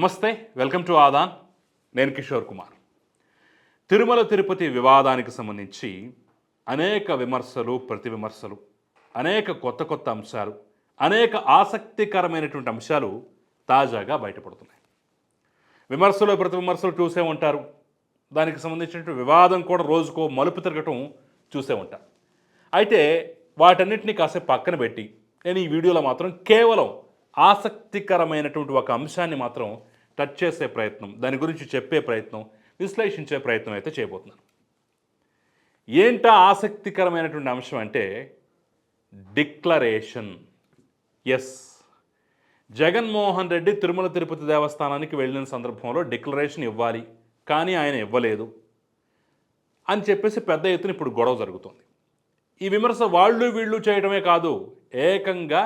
నమస్తే welcome to Aadan. నేను కిషోర్ కుమార్. తిరుమల తిరుపతి వివాదానికి సంబంధించి అనేక విమర్శలు ప్రతి విమర్శలు అనేక కొత్త కొత్త అంశాలు అనేక ఆసక్తికరమైనటువంటి అంశాలు తాజాగా బయటపడుతున్నాయి. విమర్శలు ప్రతి విమర్శలు చూసే ఉంటారు. దానికి సంబంధించినటువంటి వివాదం కూడా రోజుకో మలుపు తిరగటం చూసే ఉంటారు. అయితే వాటన్నిటిని కాసేపు పక్కన పెట్టి నేను ఈ వీడియోలో మాత్రం కేవలం ఆసక్తికరమైనటువంటి ఒక అంశాన్ని మాత్రం టచ్ చేసే ప్రయత్నం దాని గురించి చెప్పే ప్రయత్నం విశ్లేషించే ప్రయత్నం అయితే చేయబోతున్నాను ఏంటా ఆసక్తికరమైనటువంటి అంశం అంటే డిక్లరేషన్. ఎస్ జగన్మోహన్ రెడ్డి తిరుమల తిరుపతి దేవస్థానానికి వెళ్ళిన సందర్భంలో డిక్లరేషన్ ఇవ్వాలి కానీ ఆయన ఇవ్వలేదు అని చెప్పేసి పెద్ద ఎత్తున ఇప్పుడు గొడవ జరుగుతుంది. ఈ విమర్శ వాళ్ళు వీళ్ళు చేయడమే కాదు ఏకంగా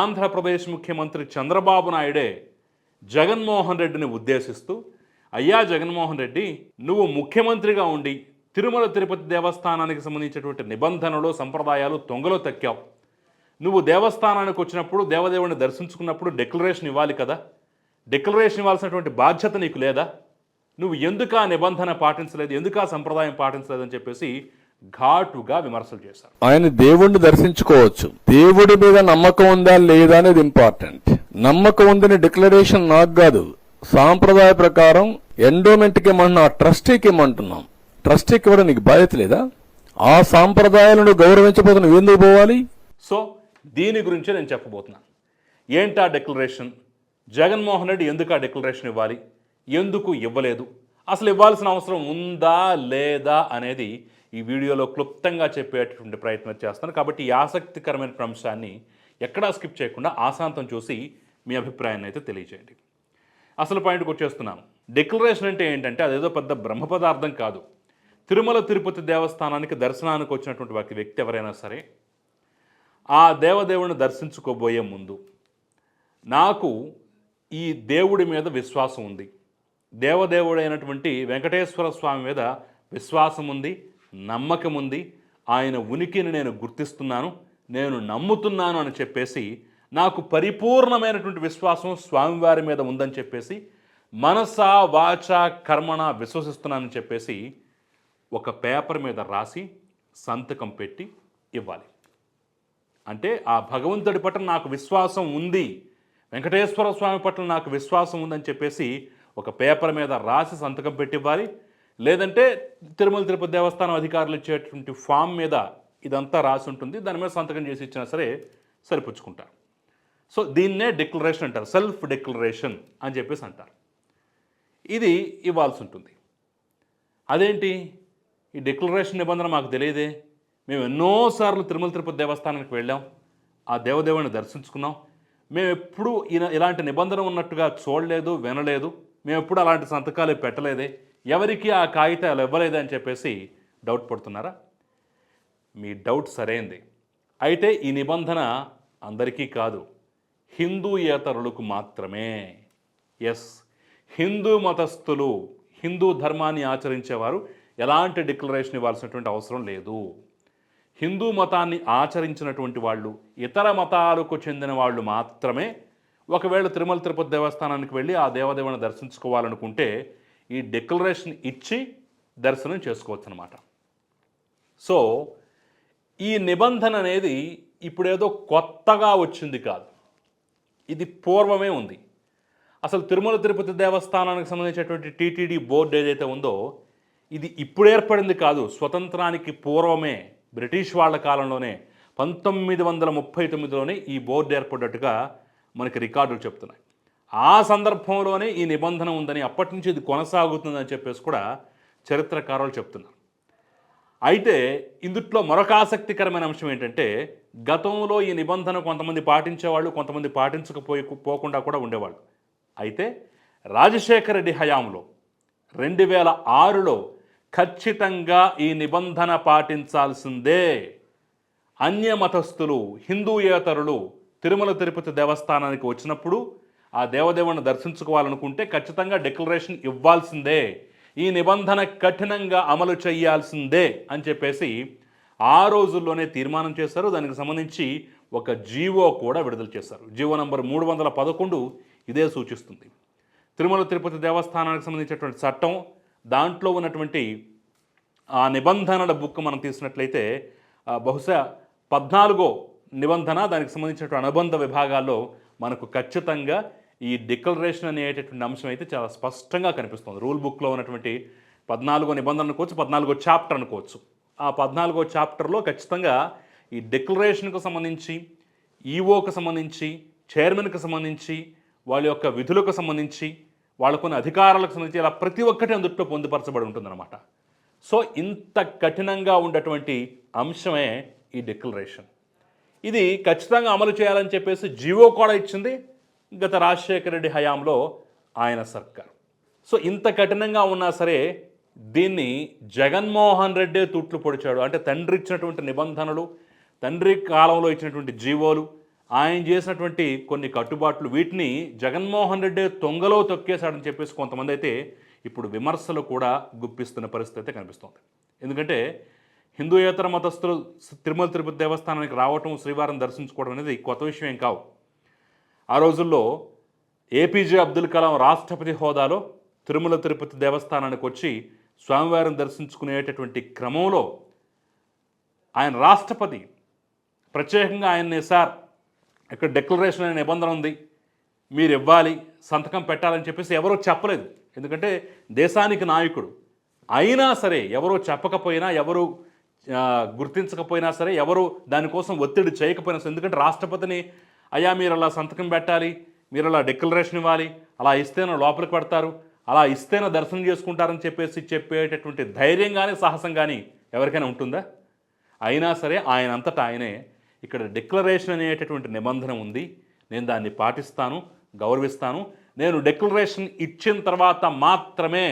ఆంధ్రప్రదేశ్ ముఖ్యమంత్రి చంద్రబాబు నాయుడే జగన్మోహన్ రెడ్డిని ఉద్దేశిస్తూ అయ్యా జగన్మోహన్ రెడ్డి నువ్వు ముఖ్యమంత్రిగా ఉండి తిరుమల తిరుపతి దేవస్థానానికి సంబంధించినటువంటి నిబంధనలు సంప్రదాయాలు తొంగలో తక్కావు. నువ్వు దేవస్థానానికి వచ్చినప్పుడు దేవదేవుని దర్శించుకున్నప్పుడు డిక్లరేషన్ ఇవ్వాలి కదా. డిక్లరేషన్ ఇవ్వాల్సినటువంటి బాధ్యత నీకు లేదా? నువ్వు ఎందుకు ఆ నిబంధన పాటించలేదు? ఎందుకు ఆ సంప్రదాయం పాటించలేదని చెప్పేసి ఘాటుగా విమర్శలు చేశారు. ఆయన దేవుణ్ణి దర్శించుకోవచ్చు. దేవుడి మీద నమ్మకం ఉందా లేదా అనేది ఇంపార్టెంట్ నమ్మకం ఉందని డిక్లరేషన్ నాకు కాదు. సాంప్రదాయ ప్రకారం ఎండోమెంట్కి ఇమ్మంటున్నా ట్రస్టీకి ఇమ్మంటున్నాం. ట్రస్టీకి ఇవ్వడం నీకు బాధ్యత లేదా? ఆ సాంప్రదాయాలను గౌరవించబోతే నువ్వు ఎందుకు పోవాలి? సో దీని గురించే నేను చెప్పబోతున్నాను ఏంటా డిక్లరేషన్? జగన్మోహన్ రెడ్డి ఎందుకు ఆ డిక్లరేషన్ ఇవ్వాలి? ఎందుకు ఇవ్వలేదు? అసలు ఇవ్వాల్సిన అవసరం ఉందా లేదా అనేది ఈ వీడియోలో క్లుప్తంగా చెప్పేటటువంటి ప్రయత్నం చేస్తాను కాబట్టి ఈ ఆసక్తికరమైన అంశాన్ని ఎక్కడా స్కిప్ చేయకుండా ఆశాంతం చూసి మీ అభిప్రాయాన్ని అయితే తెలియజేయండి. అసలు పాయింట్కి వచ్చేస్తున్నాను డిక్లరేషన్ అంటే ఏంటంటే అదేదో పెద్ద బ్రహ్మ పదార్థం కాదు. తిరుమల తిరుపతి దేవస్థానానికి దర్శనానికి వచ్చినటువంటి వారి వ్యక్తి ఎవరైనా సరే ఆ దేవదేవుని దర్శించుకోబోయే ముందు నాకు ఈ దేవుడి మీద విశ్వాసం ఉంది. దేవదేవుడైనటువంటి వెంకటేశ్వర స్వామి మీద విశ్వాసం ఉంది నమ్మకం ఉంది. ఆయన ఉనికిని నేను గుర్తిస్తున్నాను నేను నమ్ముతున్నాను అని చెప్పేసి నాకు పరిపూర్ణమైనటువంటి విశ్వాసం స్వామివారి మీద ఉందని చెప్పేసి మనస వాచ కర్మణ విశ్వసిస్తున్నానని చెప్పేసి ఒక పేపర్ మీద రాసి సంతకం పెట్టి ఇవ్వాలి. అంటే ఆ భగవంతుడి పట్ల నాకు విశ్వాసం ఉంది వెంకటేశ్వర స్వామి పట్ల నాకు విశ్వాసం ఉందని చెప్పేసి ఒక పేపర్ మీద రాసి సంతకం పెట్టి ఇవ్వాలి. లేదంటే తిరుమల తిరుపతి దేవస్థానం అధికారులు ఇచ్చేటువంటి ఫామ్ మీద ఇదంతా రాసి ఉంటుంది దాని మీద సంతకం చేసి ఇచ్చినా సరే సరిపుచ్చుకుంటారు. సో దీన్నే డిక్లరేషన్ అంటారు సెల్ఫ్ డిక్లరేషన్ అని చెప్పేసి అంటారు. ఇది ఇవ్వాల్సి ఉంటుంది. అదేంటి? ఈ డిక్లరేషన్ నిబంధన మాకు తెలియదే. మేము ఎన్నోసార్లు తిరుమల తిరుపతి దేవస్థానానికి వెళ్ళాం. ఆ దేవదేవుని దర్శించుకున్నాం. మేము ఎప్పుడూ ఇలా ఇలాంటి నిబంధన ఉన్నట్టుగా చూడలేదు వినలేదు. మేము ఎప్పుడు అలాంటి సంతకాలు పెట్టలేదే. ఎవరికి ఆ కాగితాలు ఇవ్వలేదు అని చెప్పేసి డౌట్ పడుతున్నారా? మీ డౌట్ సరైంది. అయితే ఈ నిబంధన అందరికీ కాదు. హిందూయేతరులకు మాత్రమే. ఎస్ హిందూ మతస్థులు హిందూ ధర్మాన్ని ఆచరించేవారు ఎలాంటి డిక్లరేషన్ ఇవ్వాల్సినటువంటి అవసరం లేదు. హిందూ మతాన్ని ఆచరించినటువంటి వాళ్ళు ఇతర మతాలకు చెందిన వాళ్ళు మాత్రమే ఒకవేళ తిరుమల తిరుపతి దేవస్థానానికి వెళ్ళి ఆ దేవదేవుని దర్శించుకోవాలనుకుంటే ఈ డిక్లరేషన్ ఇచ్చి దర్శనం చేసుకోవచ్చు అనమాట సో ఈ నిబంధన అనేది ఇప్పుడేదో కొత్తగా వచ్చింది కాదు. ఇది పూర్వమే ఉంది. అసలు తిరుమల తిరుపతి దేవస్థానానికి సంబంధించినటువంటి టీటీడీ బోర్డు ఏదైతే ఉందో ఇది ఇప్పుడు ఏర్పడింది కాదు స్వతంత్రానికి పూర్వమే బ్రిటిష్ వాళ్ళ కాలంలోనే పంతొమ్మిది వందల ముప్పై తొమ్మిదిలోనే ఈ బోర్డు ఏర్పడ్డట్టుగా మనకి రికార్డులు చెప్తున్నాయి. ఆ సందర్భంలోనే ఈ నిబంధన ఉందని అప్పటి నుంచి ఇది కొనసాగుతుందని చెప్పేసి కూడా చరిత్రకారులు చెప్తున్నారు. అయితే ఇందుట్లో మరొక ఆసక్తికరమైన అంశం ఏంటంటే గతంలో ఈ నిబంధన కొంతమంది పాటించేవాళ్ళు కొంతమంది పాటించకపోయి పోకుండా కూడా ఉండేవాళ్ళు. అయితే రాజశేఖర రెడ్డి హయాంలో రెండు వేల ఆరులో ఖచ్చితంగా ఈ నిబంధన పాటించాల్సిందే. అన్యమతస్థులు హిందూయేతరులు తిరుమల తిరుపతి దేవస్థానానికి వచ్చినప్పుడు ఆ దేవదేవుని దర్శించుకోవాలనుకుంటే ఖచ్చితంగా డిక్లరేషన్ ఇవ్వాల్సిందే. ఈ నిబంధన కఠినంగా అమలు చేయాల్సిందే అని చెప్పేసి ఆ రోజుల్లోనే తీర్మానం చేశారు. దానికి సంబంధించి ఒక జీవో కూడా విడుదల చేశారు. జీవో నంబర్ మూడు వందల పదకొండు ఇదే సూచిస్తుంది. తిరుమల తిరుపతి దేవస్థానానికి సంబంధించినటువంటి చట్టం దాంట్లో ఉన్నటువంటి ఆ నిబంధనల బుక్ మనం తీసినట్లయితే బహుశా పద్నాలుగో నిబంధన దానికి సంబంధించినటువంటి అనుబంధ విభాగాల్లో మనకు ఖచ్చితంగా ఈ డిక్లరేషన్ అనేటటువంటి అంశం అయితే చాలా స్పష్టంగా కనిపిస్తుంది. రూల్ బుక్లో ఉన్నటువంటి పద్నాలుగో నిబంధన అనుకోవచ్చు పద్నాలుగో చాప్టర్ అనుకోవచ్చు ఆ పద్నాలుగో చాప్టర్లో ఖచ్చితంగా ఈ డిక్లరేషన్కు సంబంధించి ఈఓకు సంబంధించి చైర్మన్కి సంబంధించి వాళ్ళ యొక్క విధులకు సంబంధించి వాళ్ళకున్న అధికారాలకు సంబంధించి ఇలా ప్రతి ఒక్కటి అందుట్లో పొందుపరచబడి ఉంటుందన్నమాట. సో ఇంత కఠినంగా ఉండేటువంటి అంశమే ఈ డిక్లరేషన్. ఇది ఖచ్చితంగా అమలు చేయాలని చెప్పేసి జీవో కూడా ఇచ్చింది. గత రాజశేఖర రెడ్డి హయాంలో ఆయన సర్కార్. సో ఇంత కఠినంగా ఉన్నా సరే దీన్ని జగన్మోహన్ రెడ్డే తూట్లు పొడిచాడు. అంటే తండ్రి ఇచ్చినటువంటి నిబంధనలు తండ్రి కాలంలో ఇచ్చినటువంటి జీవోలు ఆయన చేసినటువంటి కొన్ని కట్టుబాట్లు వీటిని జగన్మోహన్ రెడ్డి తొంగలో తొక్కేశాడని చెప్పేసి కొంతమంది అయితే ఇప్పుడు విమర్శలు కూడా గుప్పిస్తున్న పరిస్థితి అయితే కనిపిస్తుంది. ఎందుకంటే హిందూయేతర మతస్థులు తిరుమల తిరుపతి దేవస్థానానికి రావటం శ్రీవారం దర్శించుకోవడం అనేది కొత్త విషయం ఏం కావు. ఆ రోజుల్లో ఏపీజే అబ్దుల్ కలాం రాష్ట్రపతి హోదాలో తిరుమల తిరుపతి దేవస్థానానికి వచ్చి స్వామివారిని దర్శించుకునేటటువంటి క్రమంలో ఆయన రాష్ట్రపతి ప్రత్యేకంగా ఆయన్ని సార్ ఇక్కడ డిక్లరేషన్ అనే నిబంధన ఉంది మీరు ఇవ్వాలి సంతకం పెట్టాలని చెప్పేసి ఎవరో చెప్పలేదు. ఎందుకంటే దేశానికి నాయకుడు అయినా సరే ఎవరో చెప్పకపోయినా ఎవరు గుర్తించకపోయినా సరే ఎవరు దానికోసం ఒత్తిడి చేయకపోయినా సరే ఎందుకంటే రాష్ట్రపతిని అయ్యా మీరు అలా సంతకం పెట్టాలి మీరు అలా డిక్లరేషన్ ఇవ్వాలి అలా ఇస్తేనే లోపలికి పడతారు అలా ఇస్తేనే దర్శనం చేసుకుంటారని చెప్పేసి చెప్పేటటువంటి ధైర్యం కానీ సాహసం కానీ ఎవరికైనా ఉంటుందా? అయినా సరే ఆయన అంతటా ఆయనే ఇక్కడ డిక్లరేషన్ అనేటటువంటి నిబంధన ఉంది. నేను దాన్ని పాటిస్తాను గౌరవిస్తాను. నేను డిక్లరేషన్ ఇచ్చిన తర్వాత మాత్రమే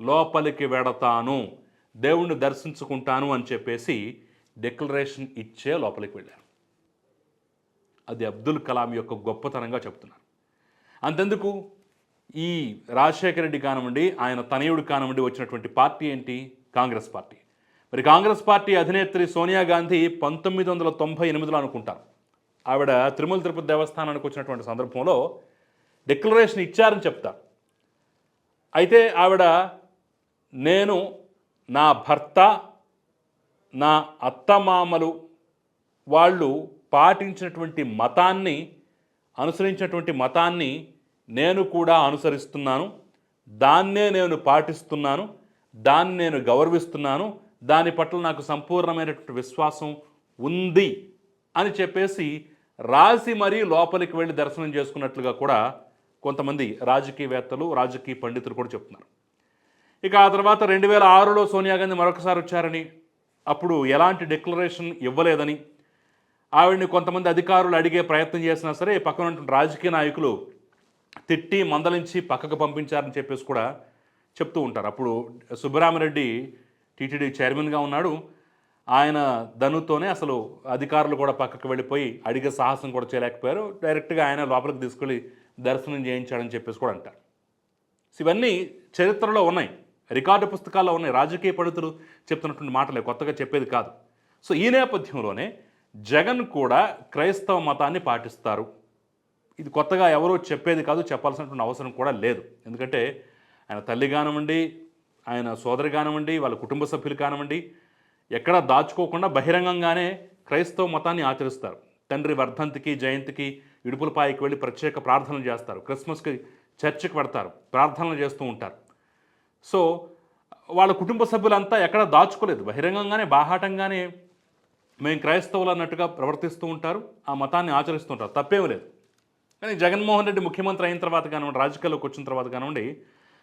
లోపలికి వెడతాను దేవుణ్ణి దర్శించుకుంటాను అని చెప్పేసి డిక్లరేషన్ ఇచ్చే లోపలికి వెళ్ళారు అది అబ్దుల్ కలాం యొక్క గొప్పతనంగా చెప్తున్నారు. అంతెందుకు? ఈ రాజశేఖర రెడ్డి కానివ్వండి ఆయన తనయుడు కానివ్వండి వచ్చినటువంటి పార్టీ ఏంటి? కాంగ్రెస్ పార్టీ. మరి కాంగ్రెస్ పార్టీ అధినేత్రి సోనియా గాంధీ పంతొమ్మిది వందల తొంభై ఎనిమిదిలో అనుకుంటారు. ఆవిడ తిరుమల తిరుపతి దేవస్థానానికి వచ్చినటువంటి సందర్భంలో డిక్లరేషన్ ఇచ్చారని చెప్తారు. అయితే ఆవిడ నేను నా భర్త నా అత్తమామలు వాళ్ళు పాటించినటువంటి మతాన్ని అనుసరించినటువంటి మతాన్ని నేను కూడా అనుసరిస్తున్నాను. దాన్నే నేను పాటిస్తున్నాను. దాన్ని నేను గౌరవిస్తున్నాను. దాని పట్ల నాకు సంపూర్ణమైనటువంటి విశ్వాసం ఉంది అని చెప్పేసి రాసి మరీ లోపలికి వెళ్ళి దర్శనం చేసుకున్నట్లుగా కూడా కొంతమంది రాజకీయవేత్తలు రాజకీయ పండితులు కూడా చెప్తున్నారు. ఇక ఆ తర్వాత రెండు వేల ఆరులో సోనియా గాంధీ మరొకసారి వచ్చారని అప్పుడు ఎలాంటి డిక్లరేషన్ ఇవ్వలేదని ఆవిడని కొంతమంది అధికారులు అడిగే ప్రయత్నం చేసినా సరే పక్కన రాజకీయ నాయకులు తిట్టి మందలించి పక్కకు పంపించారని చెప్పేసి కూడా చెప్తూ ఉంటారు. అప్పుడు సుబ్బరామరెడ్డి టీటీడీ చైర్మన్గా ఉన్నాడు. ఆయన ధనుతోనే అసలు అధికారులు కూడా పక్కకు వెళ్ళిపోయి అడిగే సాహసం కూడా చేయలేకపోయారు. డైరెక్ట్గా ఆయన లోపలికి తీసుకెళ్ళి దర్శనం చేయించాడని చెప్పేసి కూడా అంటారు. ఇవన్నీ చరిత్రలో ఉన్నాయి. రికార్డు పుస్తకాల్లో ఉన్నాయి. రాజకీయ పండితులు చెప్తున్నటువంటి మాటలే కొత్తగా చెప్పేది కాదు. సో ఈ నేపథ్యంలోనే జగన్ కూడా క్రైస్తవ మతాన్ని పాటిస్తారు. ఇది కొత్తగా ఎవరో చెప్పేది కాదు చెప్పాల్సినటువంటి అవసరం కూడా లేదు. ఎందుకంటే ఆయన తల్లి కానివ్వండి ఆయన సోదరి కానివ్వండి వాళ్ళ కుటుంబ సభ్యులు కానివ్వండి ఎక్కడా దాచుకోకుండా బహిరంగంగానే క్రైస్తవ మతాన్ని ఆచరిస్తారు. తండ్రి వర్ధంతికి జయంతికి ఇడుపులపాయికి వెళ్ళి ప్రత్యేక ప్రార్థనలు చేస్తారు. క్రిస్మస్కి చర్చికి పెడతారు. ప్రార్థనలు చేస్తూ ఉంటారు. సో వాళ్ళ కుటుంబ సభ్యులంతా ఎక్కడ దాచుకోలేదు. బహిరంగంగానే బాహాటంగానే మేము క్రైస్తవులు అన్నట్టుగా ప్రవర్తిస్తూ ఉంటారు ఆ మతాన్ని ఆచరిస్తూ ఉంటారు. లేదు. కానీ జగన్మోహన్ రెడ్డి ముఖ్యమంత్రి అయిన తర్వాత కానివ్వండి రాజకీయాల్లోకి వచ్చిన తర్వాత కానివ్వండి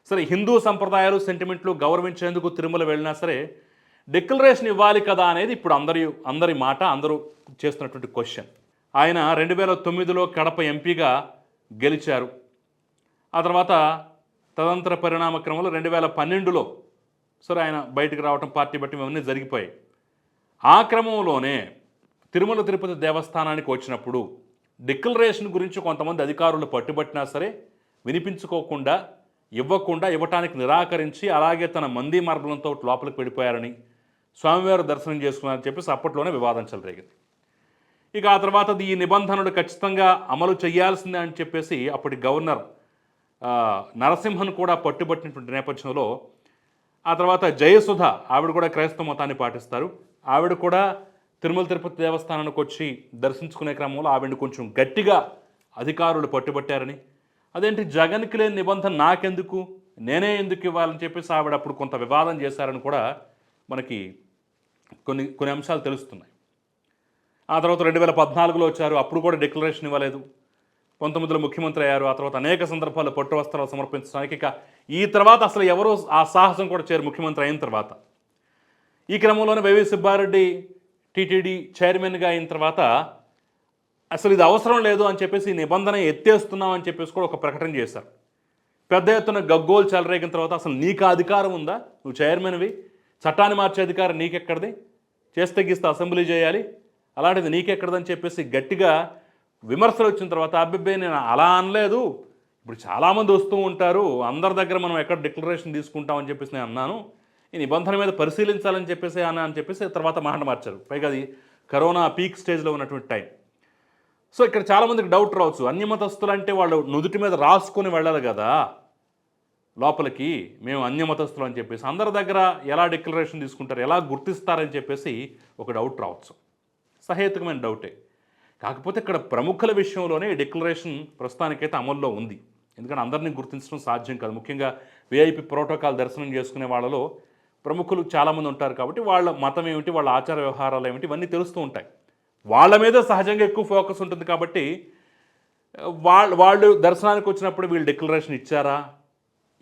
సరే హిందూ సంప్రదాయాలు సెంటిమెంట్లు గౌరవించేందుకు తిరుమల వెళ్ళినా సరే డిక్లరేషన్ ఇవ్వాలి కదా అనేది ఇప్పుడు అందరి అందరి మాట అందరూ చేస్తున్నటువంటి క్వశ్చన్. ఆయన రెండు వేల తొమ్మిదిలో కడప ఎంపీగా గెలిచారు. ఆ తర్వాత తదంతర పరిణామ క్రమంలో రెండు వేల పన్నెండులో సరే ఆయన బయటకు రావడం పార్టీ బట్టి ఇవన్నీ జరిగిపోయాయి. ఆ క్రమంలోనే తిరుమల తిరుపతి దేవస్థానానికి వచ్చినప్పుడు డిక్లరేషన్ గురించి కొంతమంది అధికారులు పట్టుబట్టినా సరే వినిపించుకోకుండా ఇవ్వకుండా ఇవ్వటానికి నిరాకరించి అలాగే తన మంది మార్గంతో లోపలికి వెళ్ళిపోయారని స్వామివారు దర్శనం చేసుకున్నారని చెప్పేసి అప్పట్లోనే వివాదం చెలరేగింది. ఇక ఆ తర్వాత ఈ నిబంధనలు ఖచ్చితంగా అమలు చేయాల్సిందే అని చెప్పేసి అప్పటి గవర్నర్ నరసింహన్ కూడా పట్టుబట్టినటువంటి నేపథ్యంలో ఆ తర్వాత జయసుధ ఆవిడ కూడా క్రైస్తవ మతాన్ని పాటిస్తారు. ఆవిడ కూడా తిరుమల తిరుపతి దేవస్థానానికి వచ్చి దర్శించుకునే క్రమంలో ఆవిడ కొంచెం గట్టిగా అధికారులు పట్టుబట్టారని. అదేంటి జగన్కి లేని నిబంధన నాకెందుకు? నేనే ఎందుకు ఇవ్వాలని చెప్పేసి ఆవిడ అప్పుడు కొంత వివాదం చేశారని కూడా మనకి కొన్ని కొన్ని అంశాలు తెలుస్తున్నాయి. ఆ తర్వాత రెండు వేల పద్నాలుగులో వచ్చారు. అప్పుడు కూడా డిక్లరేషన్ ఇవ్వలేదు. పంతొమ్మిదిలో ముఖ్యమంత్రి అయ్యారు. ఆ తర్వాత అనేక సందర్భాల్లో పట్టు వస్త్రాలు సమర్పించడానికి ఇక ఈ తర్వాత అసలు ఎవరో ఆ సాహసం కూడా చేరు ముఖ్యమంత్రి అయిన తర్వాత. ఈ క్రమంలోనే వైవి సుబ్బారెడ్డి టీటీడీ చైర్మన్గా అయిన తర్వాత అసలు ఇది అవసరం లేదు అని చెప్పేసి ఈ నిబంధన ఎత్తేస్తున్నాం అని చెప్పేసి కూడా ఒక ప్రకటన చేశారు. పెద్ద ఎత్తున గగ్గోలు చెలరేగిన తర్వాత అసలు నీకు అధికారం ఉందా? నువ్వు చైర్మన్వి. చట్టాన్ని మార్చే అధికారం నీకెక్కడిది? చేస్తే గీస్తే అసెంబ్లీ చేయాలి. అలాంటిది నీకెక్కడదని చెప్పేసి గట్టిగా విమర్శలు వచ్చిన తర్వాత అబ్బిబ్బే నేను అలా అనలేదు. ఇప్పుడు చాలామంది వస్తూ ఉంటారు. అందరి దగ్గర మనం ఎక్కడ డిక్లరేషన్ తీసుకుంటామని చెప్పేసి నేను అన్నాను. ఈ నిబంధన మీద పరిశీలించాలని చెప్పేసి అని అని చెప్పేసి తర్వాత మాట మార్చారు. పైగా అది కరోనా పీక్ స్టేజ్లో ఉన్నటువంటి టైం. సో ఇక్కడ చాలామందికి డౌట్ రావచ్చు. అన్యమతస్తులు అంటే వాళ్ళు నుదుటి మీద రాసుకొని వెళ్ళాలి కదా. లోపలికి మేము అన్యమతస్తులు అని చెప్పేసి అందరి దగ్గర ఎలా డిక్లరేషన్ తీసుకుంటారు ఎలా గుర్తిస్తారని చెప్పేసి ఒక డౌట్ రావచ్చు. సహేతుకమైన డౌటే. కాకపోతే ఇక్కడ ప్రముఖుల విషయంలోనే ఈ డిక్లరేషన్ ప్రస్తుతానికైతే అమల్లో ఉంది. ఎందుకంటే అందరినీ గుర్తించడం సాధ్యం కాదు. ముఖ్యంగా విఐపి ప్రోటోకాల్ దర్శనం చేసుకునే వాళ్ళలో ప్రముఖులు చాలామంది ఉంటారు కాబట్టి వాళ్ళ మతం ఏమిటి వాళ్ళ ఆచార వ్యవహారాలు ఏమిటి ఇవన్నీ తెలుస్తూ ఉంటాయి. వాళ్ళ మీద సహజంగా ఎక్కువ ఫోకస్ ఉంటుంది కాబట్టి వాళ్ళు వాళ్ళు దర్శనానికి వచ్చినప్పుడు వీళ్ళు డిక్లరేషన్ ఇచ్చారా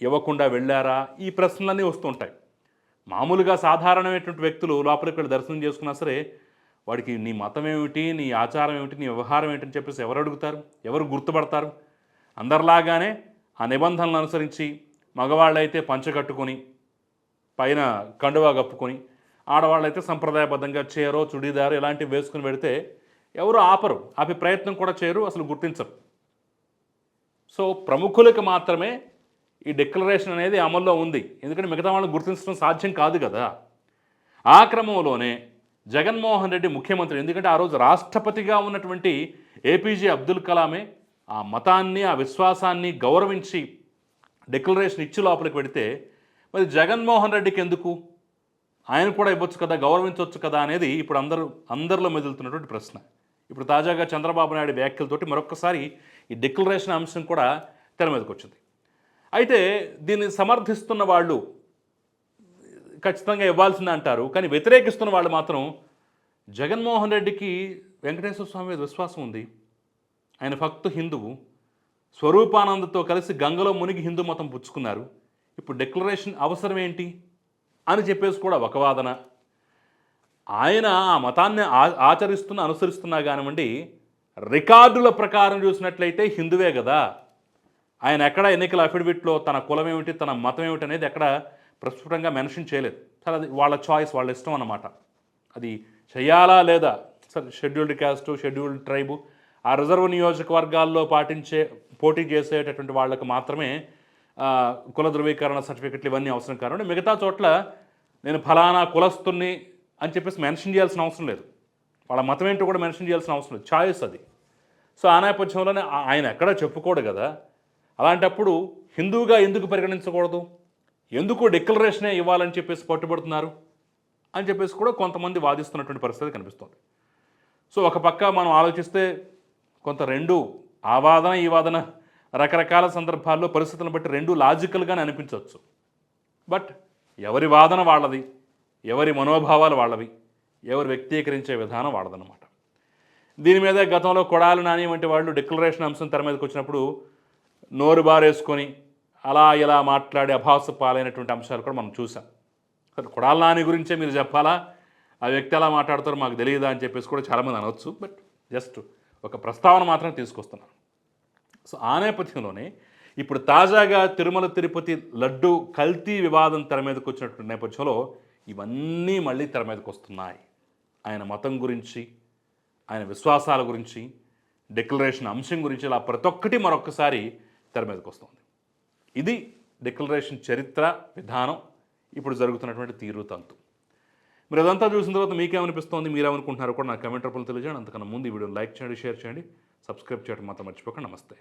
ఇవ్వకుండా వెళ్ళారా ఈ ప్రశ్నలన్నీ వస్తుంటాయి మామూలుగా సాధారణమైనటువంటి వ్యక్తులు లోపలికి వెళ్ళి దర్శనం చేసుకున్నా సరే వాడికి నీ మతం ఏమిటి నీ ఆచారం ఏమిటి నీ వ్యవహారం ఏమిటి చెప్పేసి ఎవరు అడుగుతారు ఎవరు గుర్తుపడతారు? అందరిలాగానే ఆ నిబంధనలను అనుసరించి మగవాళ్ళైతే పంచ కట్టుకొని పైన కండువా కప్పుకొని ఆడవాళ్ళైతే సంప్రదాయబద్ధంగా చీరో చుడీదారు ఇలాంటివి వేసుకుని పెడితే ఎవరు ఆపరు. ఆపే ప్రయత్నం కూడా చేయరు అసలు గుర్తించరు. సో ప్రముఖులకు మాత్రమే ఈ డిక్లరేషన్ అనేది అమల్లో ఉంది. ఎందుకంటే మిగతా వాళ్ళని గుర్తించడం సాధ్యం కాదు కదా. ఆ క్రమంలోనే జగన్మోహన్ రెడ్డి ముఖ్యమంత్రి ఎందుకంటే ఆ రోజు రాష్ట్రపతిగా ఉన్నటువంటి ఏపీజే అబ్దుల్ కలామే ఆ మతాన్ని ఆ విశ్వాసాన్ని గౌరవించి డిక్లరేషన్ ఇచ్చి లోపలికి పెడితే మరి జగన్మోహన్ రెడ్డికి ఎందుకు? ఆయన కూడా ఇవ్వచ్చు కదా గౌరవించవచ్చు కదా అనేది ఇప్పుడు అందరూ అందరిలో మెదులుతున్నటువంటి ప్రశ్న. ఇప్పుడు తాజాగా చంద్రబాబు నాయుడు వ్యాఖ్యలతోటి మరొకసారి ఈ డిక్లరేషన్ అంశం కూడా తెర మీదకి వచ్చింది. అయితే దీన్ని సమర్థిస్తున్న వాళ్ళు ఖచ్చితంగా ఇవ్వాల్సిందే అంటారు కానీ వ్యతిరేకిస్తున్న వాళ్ళు మాత్రం జగన్మోహన్ రెడ్డికి వెంకటేశ్వర స్వామి మీద విశ్వాసం ఉంది. ఆయన భక్తు హిందువు. స్వరూపానందతో కలిసి గంగలో మునిగి హిందూ మతం పుచ్చుకున్నారు. ఇప్పుడు డిక్లరేషన్ అవసరం ఏంటి? అని చెప్పేసి కూడా ఒక వాదన. ఆయన ఆ మతాన్ని ఆచరిస్తున్న అనుసరిస్తున్నా కానివ్వండి రికార్డుల ప్రకారం చూసినట్లయితే హిందువే కదా. ఆయన ఎక్కడ ఎన్నికల అఫిడవిట్లో తన కులం ఏమిటి తన మతం ఏమిటి అనేది ఎక్కడ ప్రస్ఫుటంగా మెన్షన్ చేయలేదు. సరే అది వాళ్ళ చాయిస్ వాళ్ళ ఇష్టం అన్నమాట. అది చేయాలా లేదా? సరే షెడ్యూల్డ్ క్యాస్ట్ షెడ్యూల్డ్ ట్రైబు ఆ రిజర్వ్ నియోజకవర్గాల్లో పాటించే పోటీ చేసేటటువంటి వాళ్ళకు మాత్రమే కుల ధృవీకరణ సర్టిఫికెట్లు ఇవన్నీ అవసరం కానివ్వండి మిగతా చోట్ల నేను ఫలానా కులస్తుని అని చెప్పేసి మెన్షన్ చేయాల్సిన అవసరం లేదు. వాళ్ళ మతం ఏంటో కూడా మెన్షన్ చేయాల్సిన అవసరం లేదు. ఛాయిస్ అది. సో ఆ నేపథ్యంలోనే ఆయన ఎక్కడా చెప్పుకోడు కదా. అలాంటప్పుడు హిందువుగా ఎందుకు పరిగణించకూడదు? ఎందుకు డిక్లరేషనే ఇవ్వాలని చెప్పేసి పట్టుబడుతున్నారు? అని చెప్పేసి కూడా కొంతమంది వాదిస్తున్నటువంటి పరిస్థితి కనిపిస్తుంది. సో ఒక పక్క మనం ఆలోచిస్తే కొంత రెండు ఆ వాదన ఈ వాదన రకరకాల సందర్భాల్లో పరిస్థితులను బట్టి రెండు లాజికల్గానే అనిపించవచ్చు. బట్ ఎవరి వాదన వాళ్ళది ఎవరి మనోభావాలు వాళ్ళవి ఎవరు వ్యక్తీకరించే విధానం వాళ్ళదన్నమాట. దీని మీద గతంలో కొడాలి నాని వంటి వాళ్ళు డిక్లరేషన్ అంశం తెర మీదకి వచ్చినప్పుడు నోరు బారేసుకొని అలా ఇలా మాట్లాడి అభాస పాలైనటువంటి అంశాలు కూడా మనం చూసాం కొడాల కొడాలి నాని గురించే మీరు చెప్పాలా? ఆ వ్యక్తి ఎలా మాట్లాడతారో మాకు తెలియదా అని చెప్పేసి కూడా చాలామంది అనవచ్చు బట్ జస్ట్ ఒక ప్రస్తావన మాత్రం తీసుకొస్తున్నాను. సో ఆ నేపథ్యంలోనే ఇప్పుడు తాజాగా తిరుమల తిరుపతి లడ్డు కల్తీ వివాదం తెర మీదకి వచ్చినటువంటి నేపథ్యంలో ఇవన్నీ మళ్ళీ తెర మీదకి వస్తున్నాయి. ఆయన మతం గురించి ఆయన విశ్వాసాల గురించి డిక్లరేషన్ అంశం గురించి ఇలా ప్రతి ఒక్కటి మరొకసారి తెర మీదకి వస్తుంది. ఇది డిక్లరేషన్ చరిత్ర విధానం ఇప్పుడు జరుగుతున్నటువంటి తీరు తంతు. మీరు అదంతా చూసిన తర్వాత మీకేమనిపిస్తోంది? మీరేమనుకుంటున్నారో కూడా నా కమెంట్ రూపంలో తెలియజేయండి. అంతకన్నా ముందు ఈ వీడియోని లైక్ చేయండి షేర్ చేయండి. సబ్స్క్రైబ్ చేయడం మాత్రం మర్చిపోకండి నమస్తే.